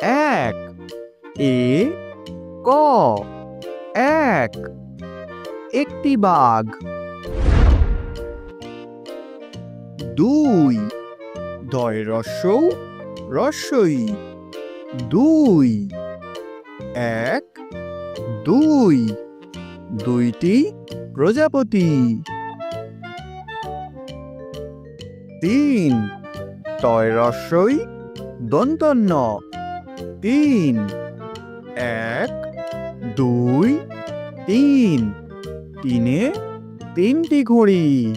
এক, এ, ক, এক, একটি বাঘ। দুই, দয় রস্যৌ রস্যই দুই, এক, দুই, দুইটি প্রজাপতি। তিন, তয় রস্যই দন্তন্য। তিন। এক, দুই, তিন। তিনে তিনটি ঘড়ি।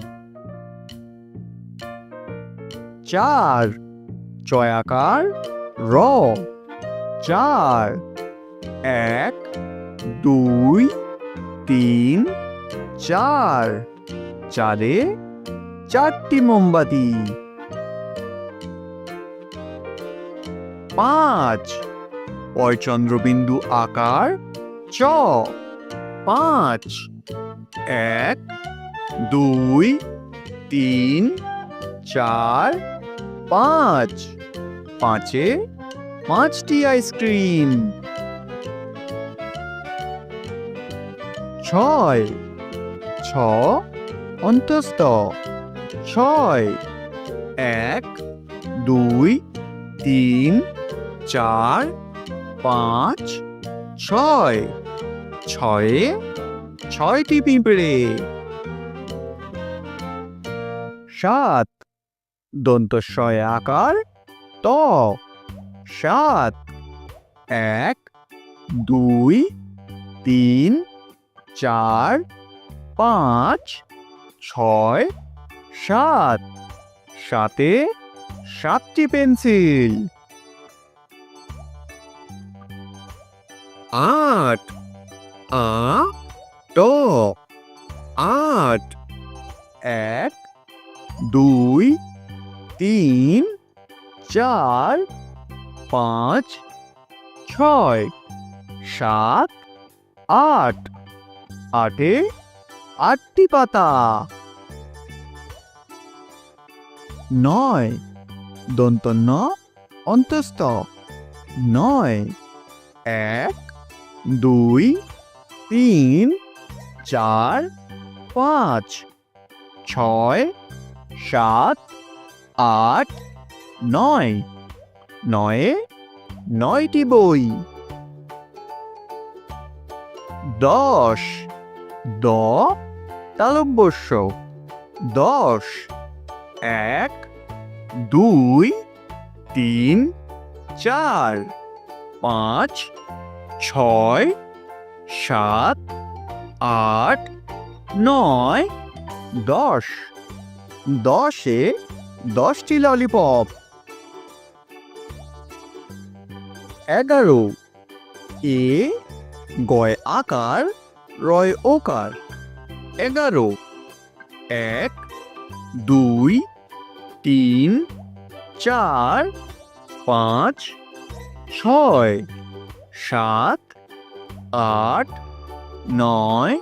চার, চয়াকার র। চার। এক, দুই, তিন, চার। চারে চারটি মোমবাতি। পাঁচ পয় চন্দ্রবিন্দু আকার চ। পাঁচ। এক। দুই। তিন। চার। পাঁচ। পাঁচে পাঁচটি আইসক্রিম। ছয়। ছ। অন্তস্থ। ছয়। এক। দুই। তিন। চার। পাঁচ, ছয়। ছয়ে ছয়টি পিঁপড়ে সাত। দন্তস্বয় আকার ত। সাত। এক, দুই, তিন, চার, পাঁচ, ছয়, সাত। সাতে সাতটি পেন্সিল। আট। আ, ট। আট। এক, দুই, তিন, চার, পাঁচ, ছয়, সাত, আট। আটে আটটি পাতা। নয়, দন্তন্য অন্তস্থ। নয়, এক দুই, তিন, চার, পাঁচ, ছয়, সাত, আট, নয়। নয়ে নয়টি বই। দশ, দ, তালব্যস্য। দশ, এক, দুই, তিন, চার, পাঁচ ছয়, সাত, আট, নয়, দশ। দশে দশটি ললিপপ। এগারো, এ গয় আকার, রয় ওকার। এগারো, এক, দুই, তিন, চার, পাঁচ, ছয়। সাত, আট, নয়,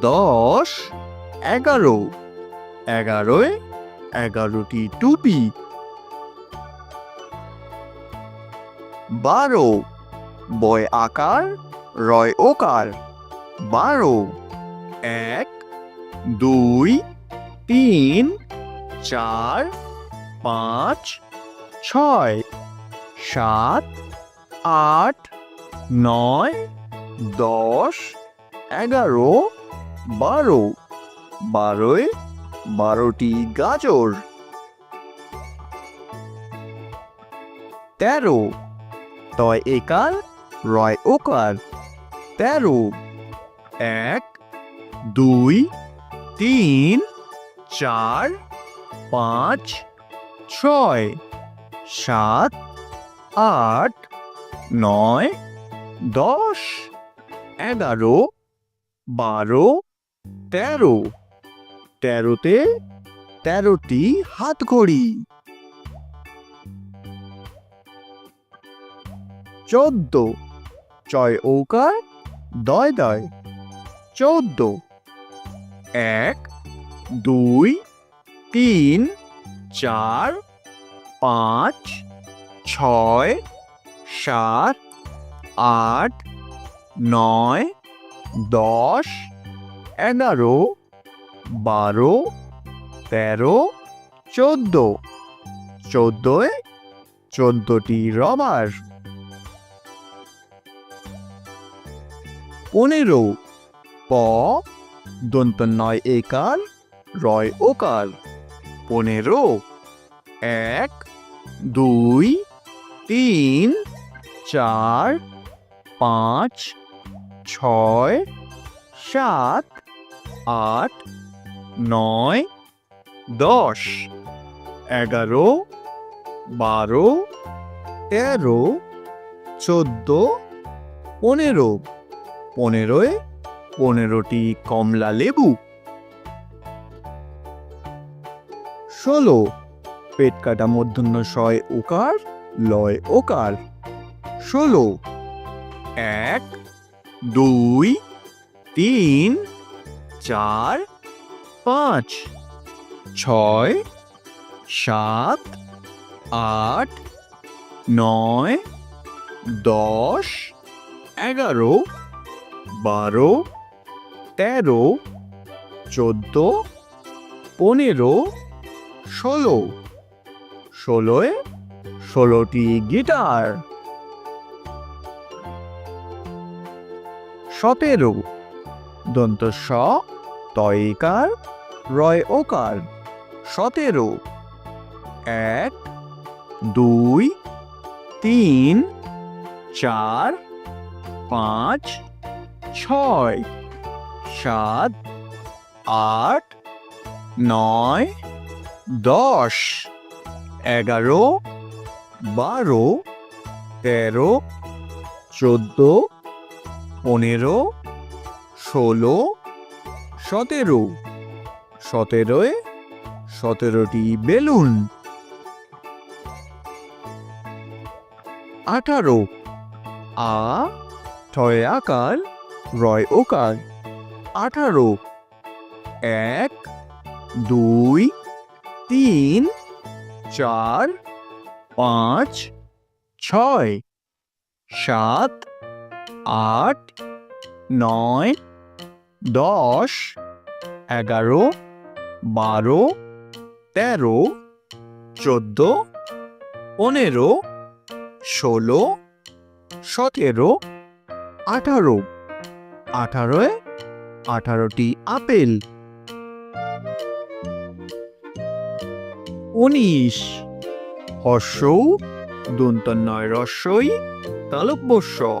দশ, এগারো। এগারোয় এগারোটি টুপি। বারো, বয় আকার, রয় ওকার। বারো, এক, দুই, তিন, চার, পাঁচ, ছয়, সাত, আট নয়, দশ, এগারো, বারো। বারোয় বারোটি গাজর। তেরো, তয় একার রয় ওকার তেরো, এক, দুই, তিন, চার, পাঁচ, ছয়, সাত, আট, নয় দশ, এগারো, বারো, তেরো। তেরোতে তেরোটি হাত ঘড়ি চোদ্দ চয় ঔকার দয় দয়। চোদ্দ, এক, দুই, তিন, চার, পাঁচ, ছয়, সাত আট, নয়, দশ, এগারো, বারো, তেরো, চোদ্দ। চোদ্দোয় চোদ্দটি রবার। পনেরো, প দন্ত নয় একার রয় ওকার পনেরো, এক, দুই, তিন, চার পাঁচ, ছয়, সাত, আট, নয়, দশ, এগারো, বারো, তেরো, চোদ্দ, পনেরো, পনেরোয় পনেরোটি কমলা লেবু। ষোলো, পেট কাটা মধ্যাহ্ন শয় ওকার, লয় ওকার। ষোলো এক, দুই, তিন, চার, পাঁচ, ছয়, সাত, আট, নয়, দশ, এগারো, বারো, তেরো, চোদ্দ, পনেরো, ষোলো। ষোলোয় ষোলোটি গিটার। সতেরো দন্ত স, তয়কার, রয় ওকার সতেরো এক, দুই, তিন, চার, পাঁচ, ছয়, সাত, আট, নয়, দশ, এগারো, বারো, তেরো, চোদ্দ পনেরো, ষোলো, সতেরো। সতেরোয় সতেরোটি বেলুন। আঠারো। আ, ছয় আকার, রয় ওকার। আঠারো। এক, দুই, তিন, চার, পাঁচ, ছয়, সাত আট, নয়, দশ, এগারো, বারো, তেরো, চোদ্দ, পনেরো, ষোলো, সতেরো, আঠারো। আঠারোয় আঠারোটি আপেল। উনিশ। হর্ষৌ দন্তন্নয় রস্যই তালব্যস্য।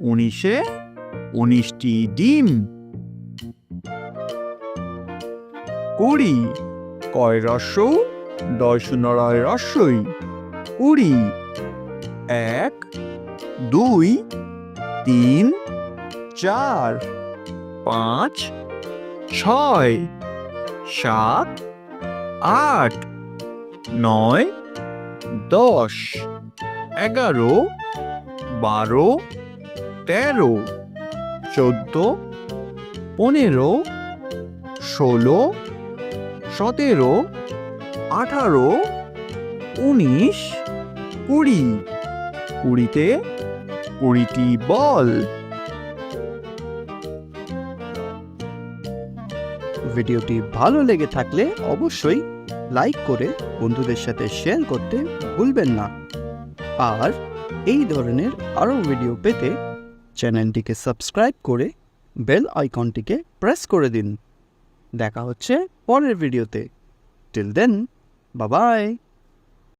উনিশে উনিশটি ডিম। কুড়ি, কয় রস্য দয় শূন্য রয় রস্যই কুড়ি, এক, দুই, তিন, চার, পাঁচ, ছয়, সাত, আট, নয়, দশ, এগারো, বারো তেরো, চোদ্দ, পনেরো, ষোলো, সতেরো, আঠারো, উনিশ, কুড়ি। কুড়িতে কুড়িটি বল। ভিডিওটি ভালো লেগে থাকলে অবশ্যই লাইক করে বন্ধুদের সাথে শেয়ার করতে ভুলবেন না। আর এই ধরনের আরও ভিডিও পেতে চ্যানেলটিকে সাবস্ক্রাইব করে বেল আইকনটিকে প্রেস করে দিন। দেখা হচ্ছে পরের ভিডিওতে। টিল দেন, বাবাই।